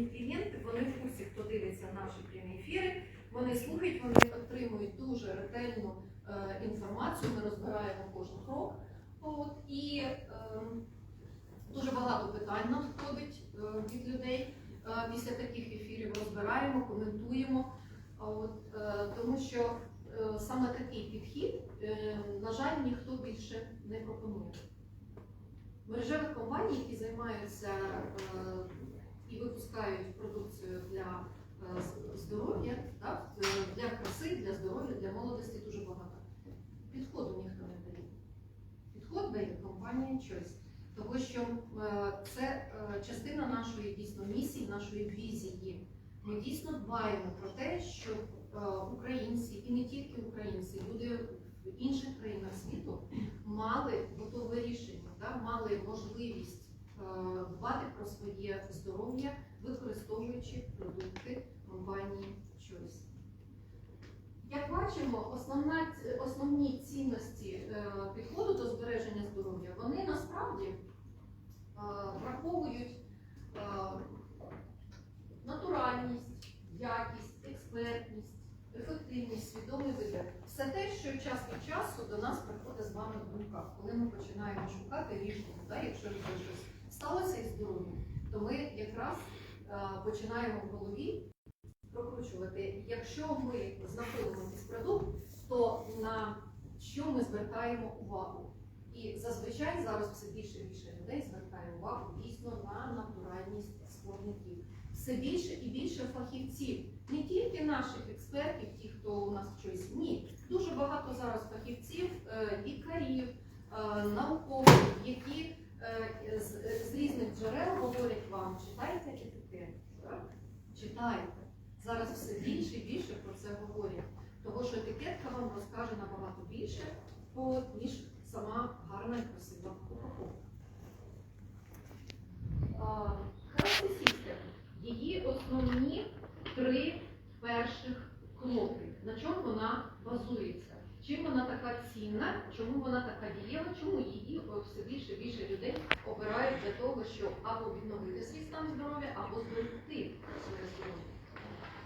постійні клієнти, вони в курсі, хто дивиться наші прямі ефіри, вони слухають, вони отримують дуже ретельну е, інформацію, ми розбираємо кожен крок. От, і е, дуже багато питань нам входить е, від людей е, після таких ефірів. Розбираємо, коментуємо. От, е, тому що е, саме такий підхід, е, на жаль, ніхто більше не пропонує. Мережевих компаній, які займаються е, і випускають продукцію для е, здоров'я, е, для краси, для здоров'я, для молодості дуже багато. Підходу ніхто не дає. Підход дає компанія Choice. Тому що е, це частина нашої дійсно місії, нашої візії. Ми дійсно дбаємо про те, щоб українці, і не тільки українці, люди в інших країнах світу мали готове рішення, мали можливість дбати про своє здоров'я, використовуючи продукти компанії Choice. Як бачимо, основна, основні цінності е, підходу до збереження здоров'я, вони насправді е, враховують е, натуральність, якість, експертність, ефективність, свідомий вибір. Все те, що час від часу до нас приходить з вами в думках, коли ми починаємо шукати рішення. Якщо вже щось сталося із здоров'ям, то ми якраз е, починаємо в голові прокручувати. Якщо ми знаходимо якийсь продукт, то на що ми звертаємо увагу? І зазвичай зараз все більше і більше людей звертає увагу дійсно на натуральність складників. Все більше і більше фахівців, не тільки наших експертів, ті, хто у нас щось ні. Дуже багато зараз фахівців, е, лікарів, е, науковців, які е, з, з різних джерел говорять вам, читайте етикет, читайте. Зараз все більше і більше про це говорять. Тому що етикетка вам розкаже набагато більше, ніж сама гарна і красива упаковка. А, Healthy System. Її основні три перших кроки. На чому вона базується? Чим вона така цінна, чому вона така дієва, чому її все більше і більше людей обирають для того, щоб або відновити свій стан здоров'я, або зберегти своє здоров'я.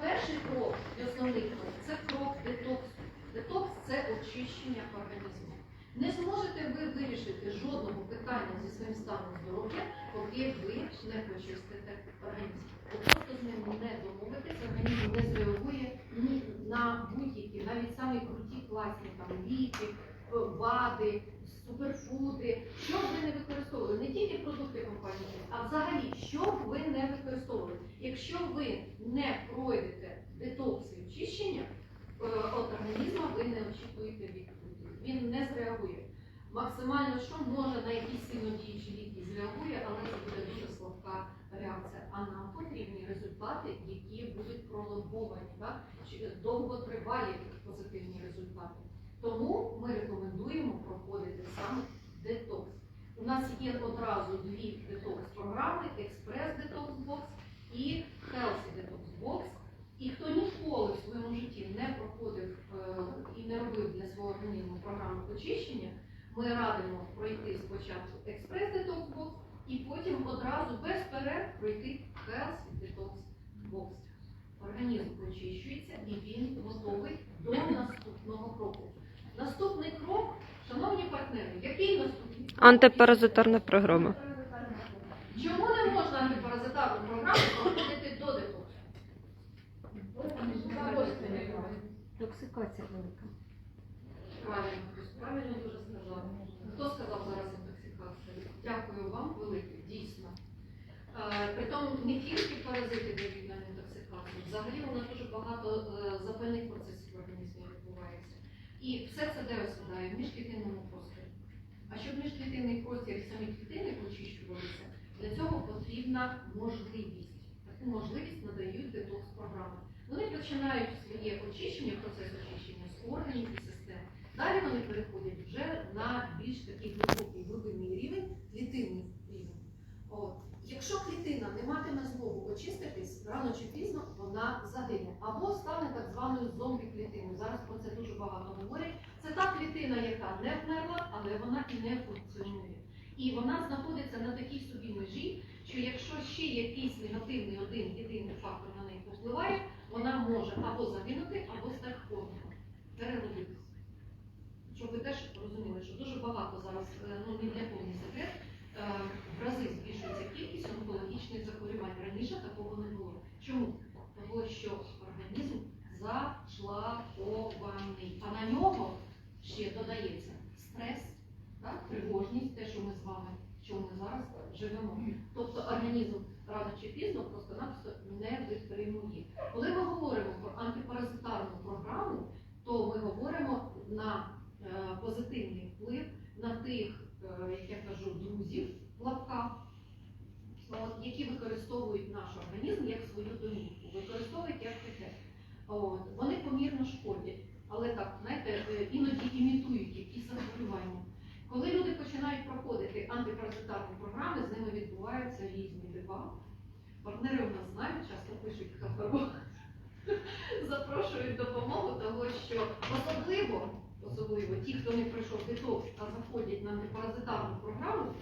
Перший крок і основний крок це крок детоксу. Детокс це очищення організму. Не зможете ви вирішити жодного питання зі своїм станом здоров'я, поки ви не почистите організм. Ви просто з ним не домовитесь, організм не зреагує ні на будь-які, круті класні там ліки, вади, суперфуди, що б ви не використовували, не тільки продукти компанії, а взагалі, що б ви не використовували. Якщо ви не пройдете детокс і очищення е, організму, ви не очікуєте відповіді. Він не зреагує. Максимально, що може на якісь сильнодіючі ліки зреагує, але це буде дуже слабка реакція. А нам потрібні результати, які будуть пролонговані, так? довготривалі позитивні результати. Тому ми рекомендуємо проходити саме детокс. У нас є одразу дві детокс-програми: експрес детокс бокс і Healthy Detox Box. І хто ніколи в своєму житті не проходив е, і не робив для свого організму програму очищення, ми радимо пройти спочатку експрес детокс бокс і потім одразу без перерв пройти Healthy Detox Box. Організм очищується і він готовий до наступного кроку. Наступний крок, шановні партнери, який наступний крок? Антипаразитарна програма. Чому не можна антипаразитарну програму проходити до детоксу? Токсикація велика. Правильно, правильно дуже сказав. Хто сказав зараз інтоксикація? Дякую вам велике, дійсно. Е, Притом не тільки паразити дають нам інтоксикацію, взагалі нас дуже багато е, запальних процесів в організмі відбувається. І все це де осідає в міжклітинному просторі. А щоб міжклітинний простір і самі клітини очищувалися, для цього потрібна можливість. Таку можливість надають детокс-програми. Вони починають своє очищення, процес очищення з органів і систем. Далі вони переходять вже на більш такий глибокий глибинний рівень, клітинний рівень. От. Якщо клітина не матиме змогу очиститись, рано чи пізно вона загине. Або стане так званою зомбі-клітиною. Зараз про це дуже багато говорять. Це та клітина, яка не вмерла, але вона і не функціонує. І вона знаходиться на такій собі межі, що якщо ще якийсь негативний один єдиний фактор на неї повпливає, вона може або загинути, або стати хворою, переродитися. Щоб ви теж розуміли, що дуже багато зараз, е, ну ні для не секрет, е, в рази збільшується кількість онкологічних захворювань. Раніше такого не було. Чому? Тому що організм зашлакований, а на нього ще додається стрес, так, тривожність, те, що ми з вами, чому ми зараз живемо. Тобто організм рано чи пізно просто-напросто не витримує. Коли ми говоримо про антипаразитарну програму, то ми говоримо на позитивний вплив на тих, е, як я кажу, друзів в лапках, які використовують наш організм як свою домівку, використовують як таке. От, вони помірно шкодять, але так, знаєте, е, іноді імітують якісь захворювання. Коли люди починають проходити антипаразитарні програми, з ними відбуваються різні дива. Партнери у нас знають, часто пишуть ХПО, запрошують допомогу, того що особливо, особливо ті, хто не пройшов детокс, а заходять на непаразитарну програму,